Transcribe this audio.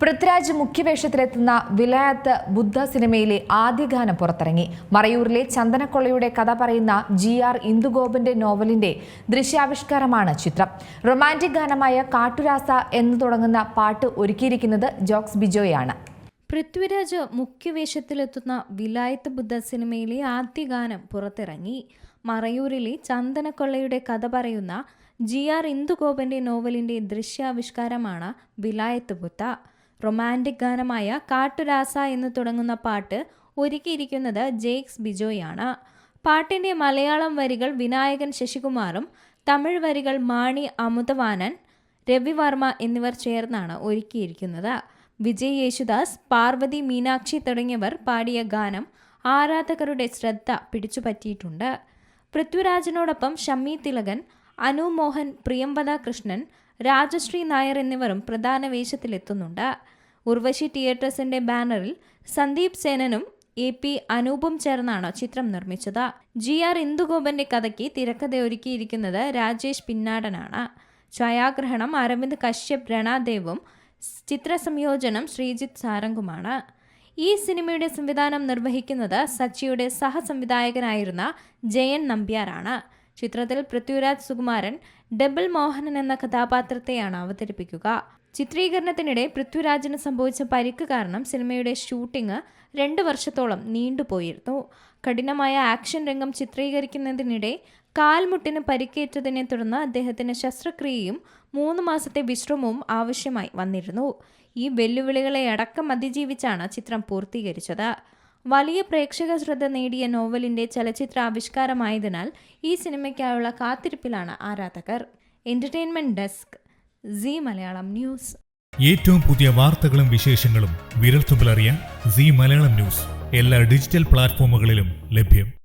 പൃഥ്വിരാജ് മുഖ്യവേഷത്തിലെത്തുന്ന വിലായത്ത് ബുദ്ധ സിനിമയിലെ ആദ്യ ഗാനം പുറത്തിറങ്ങി. മറയൂരിലെ ചന്ദനക്കൊള്ളയുടെ കഥ പറയുന്ന ജി ആർ ഇന്ദുഗോപന്റെ നോവലിന്റെ ദൃശ്യാവിഷ്കാരമാണ് ചിത്രം. റൊമാന്റിക് ഗാനമായ കാട്ടുരാസ എന്ന് തുടങ്ങുന്ന പാട്ട് ഒരുക്കിയിരിക്കുന്നത് ജോക്സ് ബിജോയാണ്. പൃഥ്വിരാജ് മുഖ്യവേഷത്തിലെത്തുന്ന വിലായത്ത് ബുദ്ധ സിനിമയിലെ ആദ്യ ഗാനം പുറത്തിറങ്ങി. മറയൂരിലെ ചന്ദനക്കൊള്ളയുടെ കഥ പറയുന്ന ജി ആർ ഇന്ദുഗോപന്റെ നോവലിന്റെ ദൃശ്യാവിഷ്കാരമാണ് വിലായത്ത് ബുദ്ധ. റൊമാന്റിക് ഗാനമായ കാട്ടുരാസ എന്ന് തുടങ്ങുന്ന പാട്ട് ഒരുക്കിയിരിക്കുന്നത് ജെയ്ക്സ് ബിജോയാണ്. പാട്ടിന്റെ മലയാളം വരികൾ വിനായകൻ ശശികുമാറും തമിഴ് വരികൾ മാണി അമുതവാനൻ രവിവർമ്മ എന്നിവർ ചേർന്നാണ് ഒരുക്കിയിരിക്കുന്നത്. വിജയ് യേശുദാസ് പാർവതി മീനാക്ഷി തുടങ്ങിയവർ പാടിയ ഗാനം ആരാധകരുടെ ശ്രദ്ധ പിടിച്ചുപറ്റിയിട്ടുണ്ട്. പൃഥ്വിരാജിനോടൊപ്പം ഷമ്മി തിലകൻ അനു മോഹൻ പ്രിയംവദ കൃഷ്ണൻ രാജശ്രീ നായർ എന്നിവരും പ്രധാന വേഷത്തിലെത്തുന്നുണ്ട്. ഉർവശി തിയേറ്റേഴ്സിന്റെ ബാനറിൽ സന്ദീപ് സേനനും എ പി അനൂപും ചേർന്നാണ് ചിത്രം നിർമ്മിച്ചത്. ജി ആർ ഇന്ദുഗോപന്റെ കഥയ്ക്ക് തിരക്കഥ ഒരുക്കിയിരിക്കുന്നത് രാജേഷ് പിന്നാടനാണ്. ഛായാഗ്രഹണം അരവിന്ദ് കശ്യപ് രണാദേവും ചിത്രസംയോജനം ശ്രീജിത്ത് സാരംഗുമാണ്. ഈ സിനിമയുടെ സംവിധാനം നിർവഹിക്കുന്നത് സച്ചിയുടെ സഹസംവിധായകനായിരുന്ന ജയൻ നമ്പ്യാരാണ്. ചിത്രത്തിൽ പൃഥ്വിരാജ് സുകുമാരൻ ഡബിൾ മോഹനൻ എന്ന കഥാപാത്രത്തെയാണ് അവതരിപ്പിക്കുക. ചിത്രീകരണത്തിനിടെ പൃഥ്വിരാജിന് സംഭവിച്ച പരിക്ക് കാരണം സിനിമയുടെ ഷൂട്ടിംഗ് രണ്ട് വർഷത്തോളം നീണ്ടുപോയിരുന്നു. കഠിനമായ ആക്ഷൻ രംഗം ചിത്രീകരിക്കുന്നതിനിടെ കാൽമുട്ടിന് പരിക്കേറ്റതിനെ തുടർന്ന് അദ്ദേഹത്തിന് ശസ്ത്രക്രിയയും മൂന്ന് മാസത്തെ വിശ്രമവും ആവശ്യമായി വന്നിരുന്നു. ഈ വെല്ലുവിളികളെ അടക്കം അതിജീവിച്ചാണ് ചിത്രം പൂർത്തീകരിച്ചത്. വലിയ പ്രേക്ഷക ശ്രദ്ധ നേടിയ നോവലിന്റെ ചലച്ചിത്ര ആവിഷ്കാരമായതിനാൽ ഈ സിനിമയ്ക്കായുള്ള കാത്തിരിപ്പിലാണ് ആരാധകർ. Entertainment desk Zee Malayalam news ഏറ്റവും പുതിയ വാർത്തകളും വിശേഷങ്ങളും വിരൽത്തുമ്പിലറിയാൻ സി മലയാളം ന്യൂസ് എല്ലാ ഡിജിറ്റൽ പ്ലാറ്റ്ഫോമുകളിലും ലഭ്യം.